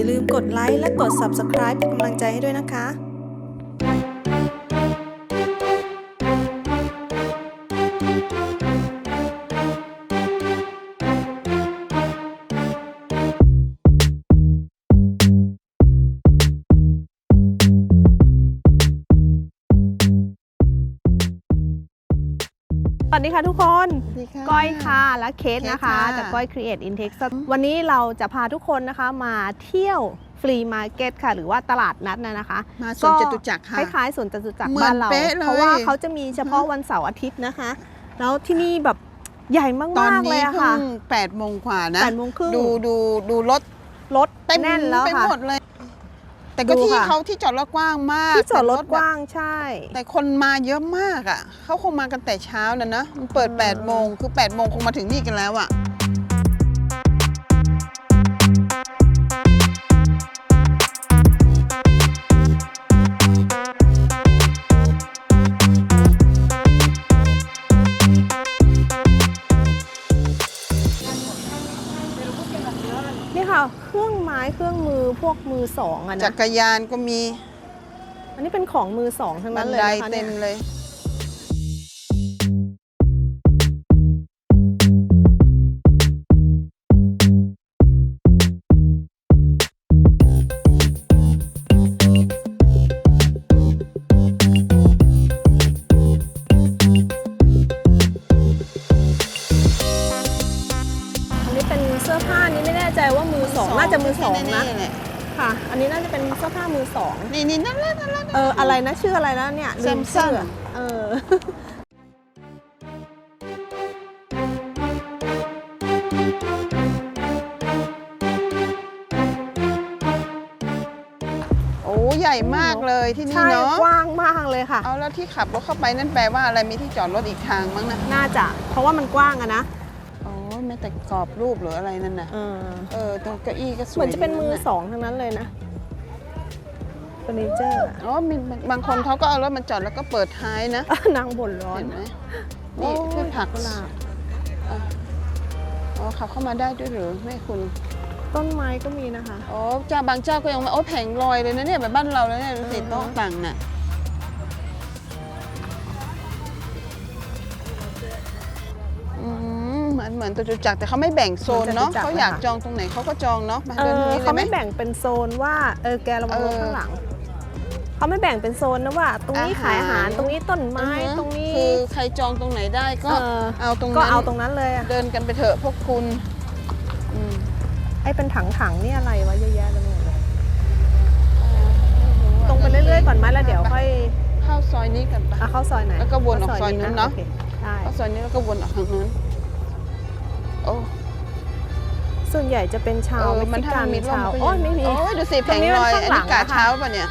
อย่าลืมกดไลค์และกด Subscribe เป็นกำลังใจให้ด้วยนะคะ สวัสดีค่ะทุกคนสวัสดีค่ะก้อยค่ะและเคสเคสนะคะค่ะจากก้อย Create in Texas วันนี้เราจะพาทุกคนนะคะมาเที่ยวฟรีมาร์เก็ตค่ะหรือว่าตลาดนัดนะนะคะมาสวนจตุจักรค่ะคล้ายๆสวนจตุจักรเหมือนบ้านเราเป๊ะเลยเพราะว่าเขาจะมีเฉพาะวันเสาร์อาทิตย์นะคะ แล้วที่นี่แบบใหญ่ตอนมากๆเลนี้ยอะเพิ่ค่ะงแปดโมงกว่านะแปดโมงครึ่งดูดูดูรถรถเต็มแน่นแล้วไปค่ะหมดเลย แต่ก็ดูที่ค่ะเขาที่จอดรถกว้างมากที่จอดรถแต่กว้างใช่แบบแต่คนมาเยอะมากอะเขาคงมากันแต่เช้านะนะมันเปิดอืม8ปดโมงคือ8ปดโมงคงมาถึงนี่กันแล้วอะ พวกมือสองอะจันะกรยานก็มีอันนี้เป็นของมือสองทั้งบันั้นนเลยไดนะคะเต็เนี่ย มเลย นี่นี่นั่นแหละนั่นแหละเอออะไรนะชื่ออะไรนะเนี่ยลืมชื่อ Samsung เออโอ้ใหญ่มากเลยที่นี่ใช่เนาะกว้างมากเลยค่ะ เอาแล้วที่ขับรถเข้าไปนั่นแปลว่าอะไรมีที่จอดรถอีกทางมั้งนะน่าจะ เพราะว่ามันกว้างอะนะโอ้ยไม่แต่กรอบรูปหรืออะไรนั่นน่ะเออเออตรงเก้าอี้ก็สวยเหมือนจะเป็นมือดีสองทั้งนั้นเลยนะเฟ อร์นิเจอร์อะอ๋อมีบางคนเขาก็เอารถมาจอดแล้วก็เปิดท้ายนะนางบ่นร้อน เห็นไหมโอ้นี่ยพืชผักกุหลาบอ๋อขับเข้ามาได้ด้วยหรือไม่คุณต้นไม้ก็มีนะคะอ๋อเจ้าบางเจ้าก็ยังมาโอ้แผงลอยเลยนะเนี่ยแบบบ้านเราเลยเนี่ยดูสิอือฮะโต๊ะต่างน่ะอืมเหมือนเหมือนตัวจุจักรแต่เขาไม่แบ่งโซนเนาะเขาอยากจองตรงไหนเขาก็จองเนาะมาเอเดินตรองนี้เลเขายไหมไม่แบ่งเป็นโซนว่าเออแกระวังรถเออข้างหลัง เขาไม่แบ่งเป็นโซนนะว่า ตรงนี้อาหารขายอาหารตรงนี้ต้นไม้อือฮะตรงนี้คือใครจองตรงไหนได้ก็เออเอาตรงนั้นก็เอาตรงนั้นเลยอะเดินกันไปเถอะพวกคุณอืมไอ้เป็นถังๆนี่อะไรวะเยอะแยะเลยหมดเลยตรงไปเรื่อยๆก่อนไหมแล้วเดี๋ยวค่อยเข้าซอยนี้กันปะอะเข้าซอยไหนแล้วก็วนออกซอยนู้นเนอะ โคได้เข้าซอยนี้แล้วก็วนออกทางนู้นโอ้ส่วนใหญ่จะเป็นชาวเออเม็มันกซิถ้ากันมันมีร่มชาวก็โอ้ยไม่มี โอ้ยดูสิตแผรงงนี้ลอยมันอันข้างหลันี้งกาอะค่ะเช้าป่ะเนี่ย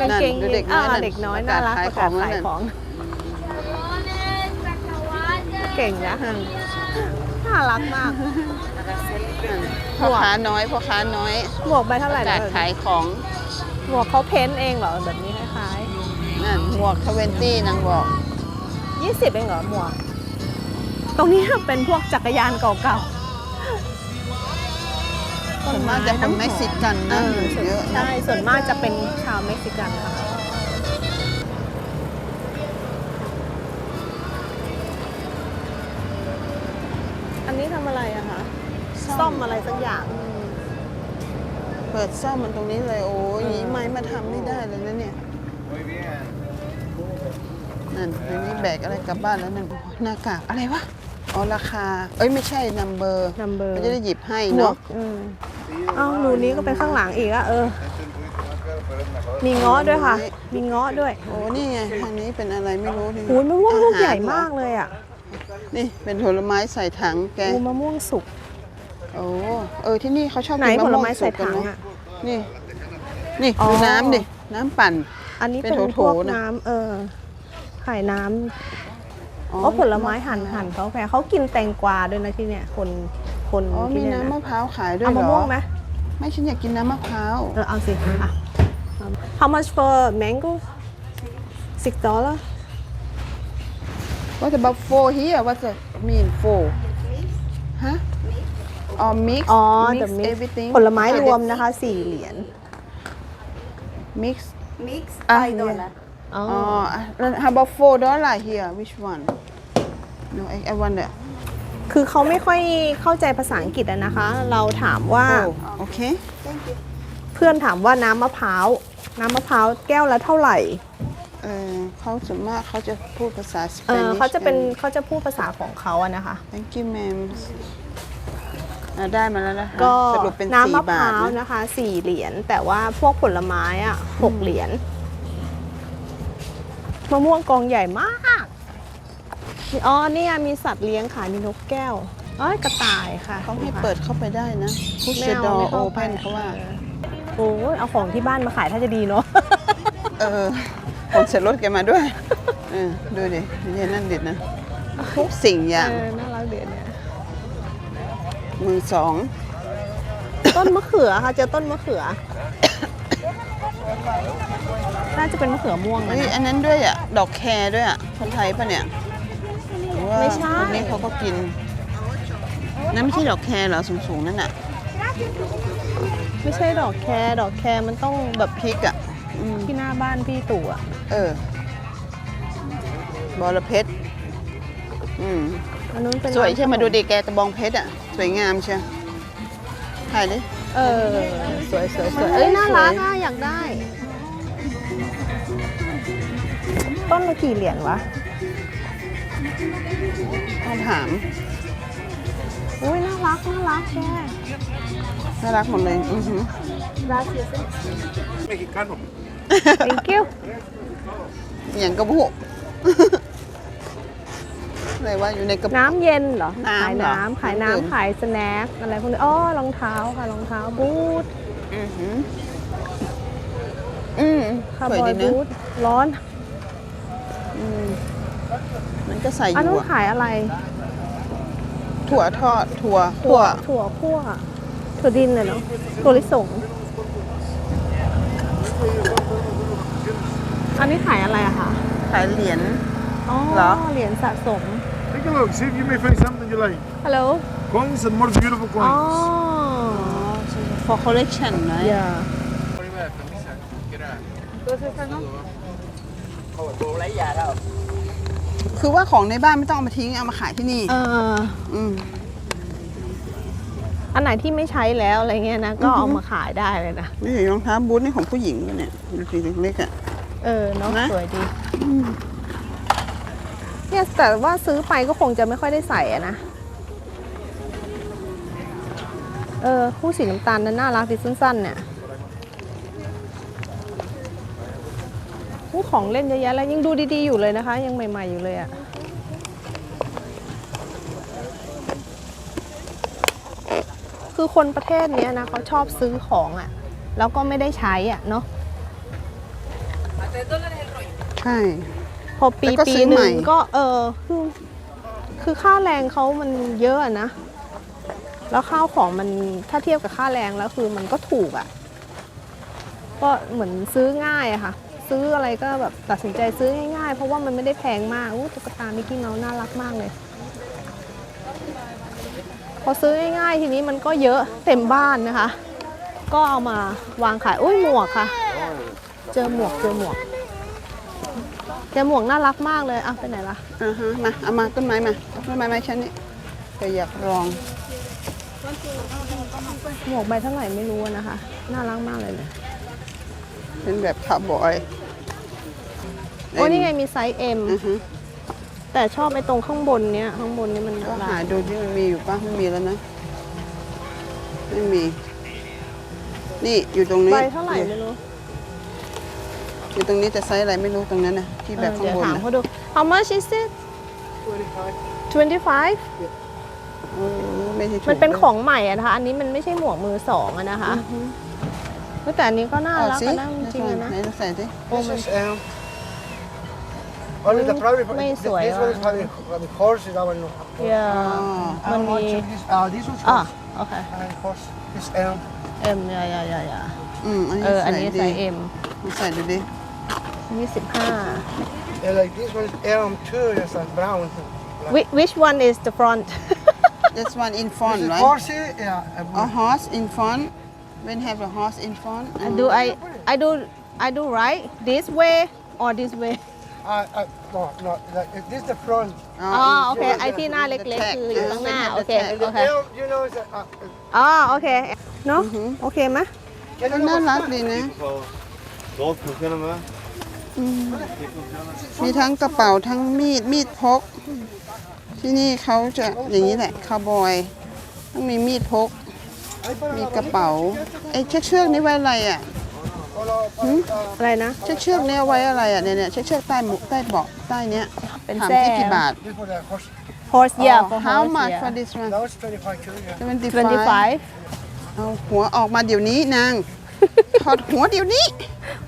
กางเกงนั่นดูยีเด็นกอ่าน้อยนั่นเด็กน้อยประน่ากาศรักขายประกาศของแล้วขายนั่นของเก่งนะน่ารักมากนั่นพ่อค้าน้อยพ่อค้าน้อยหมวกใบเท่าไหปร่ระกาศนะขายของหมวกเขาเพ้นท์เองเหรอแบบนี้คล้ายนั่นหมวกทเวนตี้นางบอกๆยี่สิบเองเหรอหมวก ตรงนี้เป็นพวกจักรยานเก่าๆ ส่วนมากจะเป็นเม็กซิกันเอนะออยู่ส่วนเยอะนะใช่ ส่วนมากจะเป็นชาวเม็กซิกันค่ะอันนี้ทำอะไรอะคะซ่อมอะไรสักอย่าง เปิดซ่อมมันตรงนี้เลยโอ้ยเออหนีไม้มาทำไม่ได้เลยนะเนี่ยนั่นอันนี้แบกอะไรกลับบ้านแล้วนั่นหน้ากากอะไรวะอ๋อราคา เอ้ยไม่ใช่นัมเบอร์นัมเบอร์เขาจะได้หยิบให้หมวเนาะกอืม เอ้ารูนี้ก็เป็นข้างหลังอีกอะเออ มีเงาะด้วยค่ะ มีเงาะด้วยโอ้นี่ไงทางนี้เป็นอะไรไม่รู้ดิหูยมะม่วงลูกใหญ่อรเรอมากเลยอะนี่เป็นผลไม้ใส่ถังแกอูมะม่วงสุก โอ้เออที่นี่เขาชอบไหนกินผมะลม่วงไม้สุใส่กกันถังนะอะ นี่ นี่อ๋อ ดูน้ำดิ น้ำปั่น อันนี้เป็เป็นนโถพวกๆนะ น้ำเออขายน้ำอ๋ออ๋อผลไม้หั่นหั่นเขาแพรเขากินแตงกวาด้วยนะที่เนี่ย คน คนอ๋อมีที่เนี่ยน้ำนะมะพร้าวขายด้วยเอาเหรมะอม่วงไหมไม่ฉันอยากกินน้ำมะพร้าวเออเอาสิอะ How much for mango six dollar What about four here What does it mean four ฮะอ๋อ mix อ๋อ mix the mix everything ผลไม้รวมนะคะสี่เหรียญ mix mix อะ5 dollar อ๋อ อ๋อ and how about four dollar here which one no I I want that คือเขาไม่ค่อยเข้าใจภาษาอังกฤษอะนะคะ เราถามว่า oh โอเคเพื่อนถามว่าน้ำมะพร้าว น้ำมะพร้าวแก้วละเท่าไหร่เออเขาส่วนมากเขาจะพูดภาษาสเปเอนอนิชเขาจะเป็นเขาจะพูดภาษาของเขาอะนะคะ thank you ma'am อะได้มาแล้วนะคะก็สรุปเป็นน้ำสี่มะพบาทร้าวนะนะคะสี่เหรียญแต่ว่าพวกผลไม้อะหกเหรียญมะม่วงกองใหญ่มาก อ๋อเนี่ยมีสัตว์เลี้ยงขายมีนกแก้วเอ้ยกระต่ายค่ะเขาให้เปิดเข้าไปได้นะ push ไม่ the เอา door ไม่เข้าไป open เขาว่าโอ้ยเอาของที่บ้านมาขายถ้าจะดีเนาะเออผมเสร็จรถแกมาด้วยเออดูดินี่นั่นเด็ดนะทุกสิ่งอย่างเออน่ารักเดียเนี่ยมือสองต้นมะเขือค่ะเจอต้นมะเขือน่าจะเป็นมะเขือม่วงนะเฮ้ยอันนั้นด้วยอะดอกแครด้วยอะคนไทยปะเนี่ย หรือว่าไม่ใช่คนนี้เขาก็กิน นั่นไม่ใช่ดอกแครเหรอสูงๆนั่นน่ะ ไม่ใช่ดอกแครดอกแครมันต้องแบบพริกอะอืมที่หน้าบ้านพี่ตู่อะเออบอระเพ็ดอืม อันนู้นเป็นสวยใช่ไหมาดูร้นขนดิแกตะบองเพชรอะ สวยงามเชียวถ่ายดิเออ สวยสวยสวยเอ้ยน่ารักอะอยากได้ ต้นละกี่เหรียญวะ ต้องถาม อุ้ยน่ารัก น่ารักแค่น่ารักหมดเลย อือหือ Mexicano. thank you อย่างกระบุอะไรว่าอยู่ในกระปุก น้ำเย็นเหรอ น้ำขายเหรอน้ำขายน้ำดื่ม น้ำขายสแน็คอะไรพวกนี้อ๋อรองเท้าค่ะรองเท้าบูทอือหืออืมคาร์สวยบอดียนะบูทร้อน อืม มันก็ใส่ออันยู่นู้นอะขายอะไร ถั่วทอดถั่วถั่วถั่วคั่วถั่วดินเลยเนาะถั่วลิสง อันนี้ขายอะไรอะคะขายเหรียญ อ๋อเหรอ เหรียญสะสม Take a look. See if you may find something you like. ฮัลโหล Coins and more beautiful อ๋อ coins. for collection นะอย่า คือว่าของในบ้านไม่ต้องเอามาทิ้งเอามาขายที่นี่เอออืม อันไหนที่ไม่ใช้แล้วอะไรเงี้ยนะก็เอามาขายได้เลยนะนี่รองเท้าบูทนี่ของผู้หญิงปะเนี่ยดูสิเล็กๆอะ เออเนาะนะ สวยดีเนี่ยแต่ว่าซื้อไปก็คงจะไม่ค่อยได้ใส่อะนะเออคู่สีน้ำตาลนั้นน่ารักดีสั้นๆเนี่ย ของเล่นเยอะแยะแล้วยังดูดีๆอยู่เลยนะคะ ยังใหม่ ๆอยู่เลยอะคือคนประเทศเนี้ยนะเขาชอบซื้อของอะแล้วก็ไม่ได้ใช้อะเนาะใช่ พอปีแล้วก็ปีซื้อหนึ่งก็เออคือคือค่าแรงเขามันเยอะอะนะ แล้วข้าวของมันถ้าเทียบกับค่าแรงแล้วคือมันก็ถูกอะ่ะ ก็เหมือนซื้อง่ายอะค่ะ ซื้ออะไรก็แบบตัดสินใจซื้อง่ายๆ เพราะว่ามันไม่ได้แพงมากอู้ตุ๊กตามิกกี้เมาส์น่ารักมากเลย พอซื้อง่ายๆ ทีนี้มันก็เยอะเต็มบ้านนะคะ ก็เอามาวางขายอุ้ยหมวกค่ะ เจอหมวกเจอหมวกเจอหมวกน่ารักมากเลยอะไปไหนล่ะอ่าฮะมาเอามาต้นไม้มาเอาต้นไม้ไม้ฉันนี่ก็อยากลองหมวกใบเท่าไหร่ไม่รู้อะนะคะ น่ารักมากเลยเนี่ยเป็นแบบคาร์บอย โอ้นี่ไงมีไซส์ M อือฮึแต่ชอบไอ้ตรงข้างบนเนี้ยข้างบนนี้มันก็ลาหายดูที่มันมีอยู่ป่ะไม่มีแล้วนะ ไม่มี นี่อยู่ตรงนี้ใบเท่าไหร่ไม่รู้อยู่ตรงนี้แต่ไซส์อะไรไม่รู้ตรงนั้นนะที่แบบเออข้างเดี๋ยวบนถามนะเขาดู How much is it 25 เออไม่ใช่ถูกมันเป็นของใหม่อะนะคะ อันนี้มันไม่ใช่หมวกมือสองอะนะคะแต่อันนี้ก็น่าเอารักสิอะนะจริงๆอะนะ ไหนเราใส่สิ This is um, only the private. May This, soy, this one is ah. having having horse. That one no. เย อ๋อ How Money. much of this? Uh, this one's อ่ะ horse. โอเค And horse. This um, M ยายายายา อืม เออ อันนี้ ดี ไซส์ M ลองใส่ดูดิ 25 and like this one is um two. It's like brown. Black. Which which one is the front this one in front This is right horse, yeah. a horse in front when have a horse in front do I I do I do right this way or this way อ๋ uh, no, no, no, this is the front. อ๋อโอเค ไอที่หน้าเล็กๆ คืออยู่ข้างหน้า โอเค โอเค You know, you know, it's a, uh, อ๋อโอเค เนอะโอเคไหม you น่า know รัก what's ดีนะ Golf funciona más. มีทั้งกระเป๋าทั้งมีดมีดพก ที่นี่เขาจะอย่างนี้แหละคาวบอยต้องมีมีดพก that? มีกระเป๋าไอ้เชือกๆนี่ไว้อะไรอะ อะไรนะ เชือกเชือกนี่เอาไว้อะไรอะเนี่ยเนี่ยเชือกเชือกใต้หมุใต้เบาะใต้เนี้ยเป็นถามแส้ที่กี่บาท This for the horse. horse yeah Oh, for how horse much yeah for this one That was 25 kilo, yeah. 25เอาหัวออกมาเดี๋ยวนี้นาง ถอดหัวเดี๋ยวนี้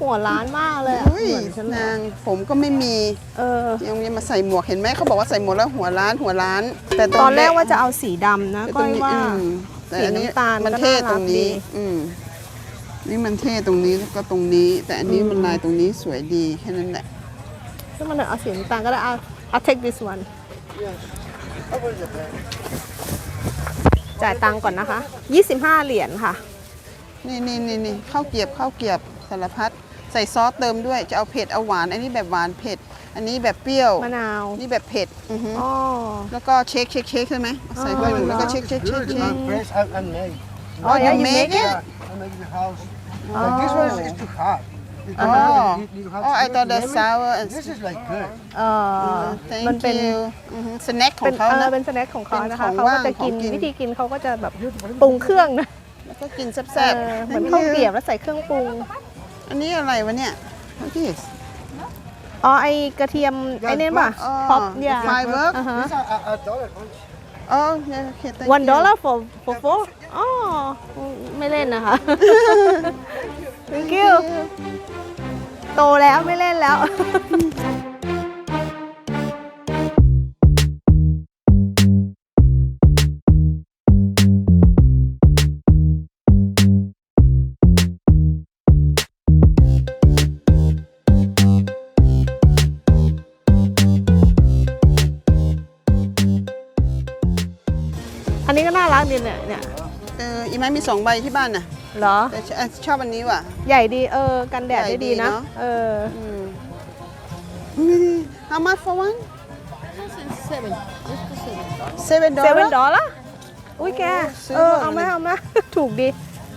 หัวล้านมากเลยอะเฮ้ยเหมือนฉันเลยนางผมก็ไม่มีเออ ยังยังมาใส่หมวกเห็นไหมเขาบอกว่าใส่หมวกแล้วหัวล้านหัวล้าน แต่ตอนแรกว่าจะเอาสีดำนะแต่ก้อยว่า อืมแต่อันนี้สีน้ำตาลมันก็เท่น่ารักตรงนี้ ดี อืม นี่มันเท่ตรงนี้แล้วก็ตรงนี้ แต่อันนี้มันลายตรงนี้สวยดีแค่นั้นแหละถ้ามันเอาสีน้ำตาลก็ได้เอา I'll take this one How much is the bag? จ่ายตังค์ก่อนนะคะ 25 เหรียญค่ะ นี่นี่นี่นี่ข้าวเกรียบข้าวเกรียบสารพัดใส่ซอสเติมด้วยจะเอาเผ็ดเอาหวาน อันนี้แบบหวานเผ็ด อันนี้แบบเปรี้ยว มะนาว นี่แบบเผ็ดอือฮึอ๋อ แล้วก็เช็คเช็คเช็คใช่ไหมใส่ไปหนึ่งแล้วก็เช็คเช็คเช็ค Good, เช็ค man. Press and, and make. Oh, yeah, you you make make it? Yeah, I make the house. Like this one is, is too hard. It's too Oh. hard. You, you have Oh, to I put thought that's lemon. sour and This is like good. เออ thank มันเป็น you สแน็คขอเป็งนเขาเออนะ เป็นสแน็คของเขานะคะเป็นของเขาก็จะว่างกินของกิน วิธีกินเขาก็จะแบบปรุงเครื่องนะแล้วก็กินแเอซ่บอๆ เหมือนข้าวเกรียบแล้วใส่เครื่องปรุงอันนี้อะไรวะเนี่ย What is อ๋อไอ กระเทียมไอ้นี่ป่ะอ๋อพอปยา firework อ่าฮะ These are a, a dollar each. อ๋อเนี่ยโอเค thank one you dollar for for four อ๋อไม่เล่นนะคะ thank you โตแล้วไม่เล่นแล้ว อออีไม้มีสองใบที่บ้านน่ะเหรอ แต่ชอบชอบอันนี้ว่ะ ใหญ่ดีเออ กันแดดใหญ่ได้ดีดีนะเนอะเอออืม How much for one seven seven เซเว่น dollar ดอลลาร์อุ้ยแกซื้อเออก่อนเอาไหมเลยเอาไหมถูกดี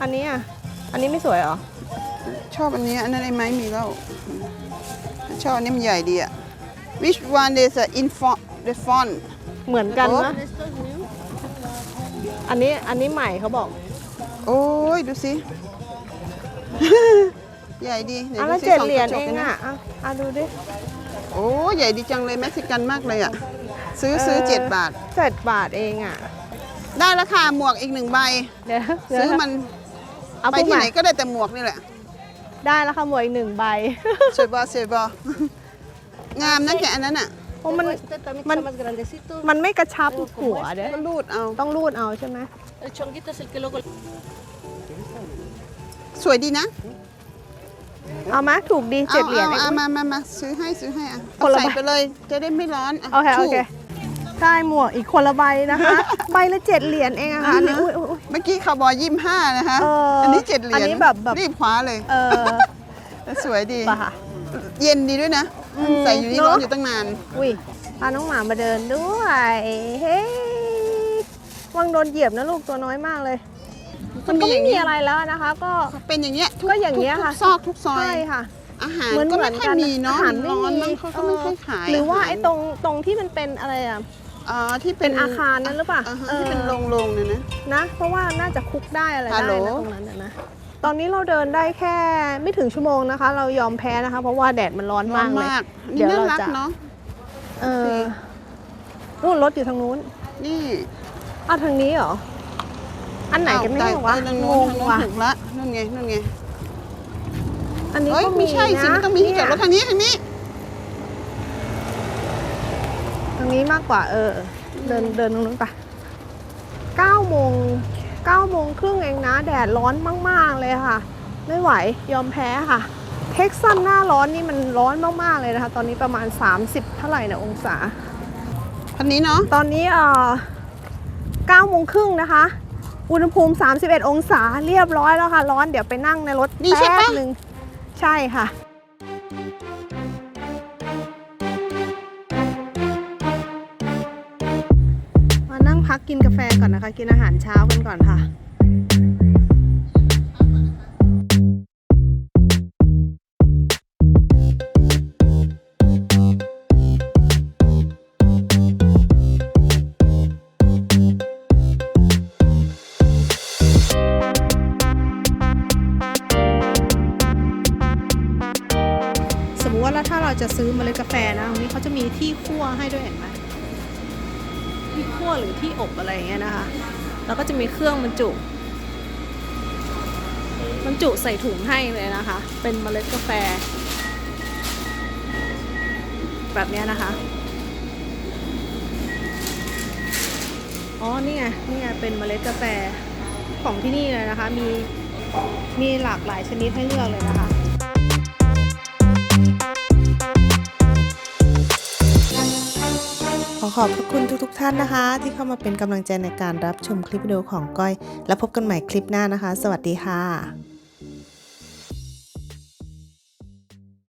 อันนี้อะ อันนี้ไม่สวยเหรอ ชอบอันนี้ อันนั้นไอ้ไม้มีแล้วชอบอันนี้มันใหญ่ดีอะ Which one is a in font the font เหมือนกันโอ้นะ อันนี้ อันนี้ใหม่เขาบอก โอ้ยดูสิ ใหญ่ดีไหนอันดูละสิเจ็ดส่งเหรียญกะจเอกงนะอะอะอะดูดิโอ้ใหญ่ดีจังเลยเม็กซิกันมากเลยอะ ซื้อซื้อเจ็ดบาท เจ็ดบาทเองอะ ได้ราคาหมวกอีกหนึ่งใบ เดี๋ยวเดี๋ยวซื้อมันเอาไปพูดที่ใหไหม่นก็ได้แต่หมวกนี่แหละได้แล้วค่ะหมวกอีกหนึ่งใบ สวยบอสวยบองามนะแกอันนั้นอะเพราะมันมันมันไม่กระชับหัวเด้ก็รูดเอา ต้องรูดเอาใช่ไหม สวยดีนะเอาไหมถูกดีเจ็ดเหรียญ อาเองเอามามามาซื้อให้ซื้อให้อะคนละใส่ใบ ไปเลยจะได้ไม่ร้อนอะโอเคโอเคถูกใช่หมวกอีกคนละใบนะคะ ใบละเจ็ดเหรียญเองอะค่ะอันนี้อุ้ยอุ้ยอุ้ยเมื่อกี้คาวบอยยี่ห้านะคะเอออัอันนี้เจ็ดเหรียญอันนี้แบบแบบ รีบคว้าเลยเออสวยดีป่ะค่ะ เย็นดีด้วยนะ อืมใส่อยู่นี่เนอะ ร้อนอยู่ตั้งนาน อุ้ยพาน้องหมามาเดินด้วย เฮ้ย วังโดนเหยียบนะลูกตัวน้อยมากเลย มันก็ไม่มีอะไรแล้วนะคะ ก็เป็นอย่างเงี้ยทุก็อย่างเงี้ยทุค่ะ ทุกซอกทุกซอย ใช่ค่ะ อาหารเหมือนก็เหมืไม่อนค่อกัยนมีเนาะอาหารมันไม่ร้อนมีมั้งเขาก็ไม่ค่อยขายหรือว่าหไอ้ตรงตรงที่มันเป็นอะไรอะอ๋อที่เป็เป็นนอาคารนั้นหรือเปล่าาฮะเออที่เป็นโรงๆเนี่ยนะ นะ เพราะว่าน่าจะคุกได้อะไรฮัได้ลโหลนะตรงนั้นน่ะนะตอนนี้เราเดินได้แค่ไม่ถึงชั่วโมงนะคะ เรายอมแพ้นะคะ เพราะว่าแดดมันร้อนร้อมานกเลย มากเดี๋นี่ยวน่าเรารักจะ เนาะ เออนู่นรถอยู่ทางนู้น นี่ อ้าวทางนี้เหรอ อันไหนกันแน่อ้าววะทางงโน้นงทางโน้นว่ะถูกละนั่นไงนั่นไง อันนี้เฮ้ยก็มีไม่ใช่สินะมันต้องมีที่จอดรถทางนี้ทางนี้ทางนี้มากกว่า เออ เดินเดินตรงนู้นไปเก้าโมงเก้าโมงครึ่งเองนะ แดดร้อนมาก ๆ เลยค่ะ ไม่ไหวยอมแพ้ค่ะ เท็กซัสหน้าร้อนนี่มันร้อนมากๆเลยนะคะ ตอนนี้ประมาณ 30 เท่าไหร่นะองศาคันนี้เนาะ ตอนนี้เอ่อ 9โมงครึ่งนะคะ อุณหภูมิ 31 องศาเรียบร้อยแล้วค่ะ ร้อนเดี๋ยวไปนั่งในรถนี่ใช่ปะ แป๊บหนึ่งใช่ค่ะ มานั่งพักกินกาแฟก่อนนะคะ กินอาหารเช้ากันก่อนค่ะ ให้ด้วยเห็นไหมที่คั่วหรือที่อบอะไรอย่างเงี้ยนะคะ แล้วก็จะมีเครื่องบรรจุบรรจุใส่ถุงให้เลยนะคะ เป็นเมล็ดกาแฟ แบบเนี้ยนะคะ อ๋อ นี่ไง นี่ไง เป็นเมล็ดกาแฟของที่นี่เลยนะคะ มี มีหลากหลายชนิดให้เลือกเลยนะคะ ขอบพระคุณทุกๆท่านนะคะ ที่เข้ามาเป็นกำลังใจในการรับชมคลิปวิดีโอของก้อย แล้วพบกันใหม่คลิปหน้านะคะ สวัสดีค่ะ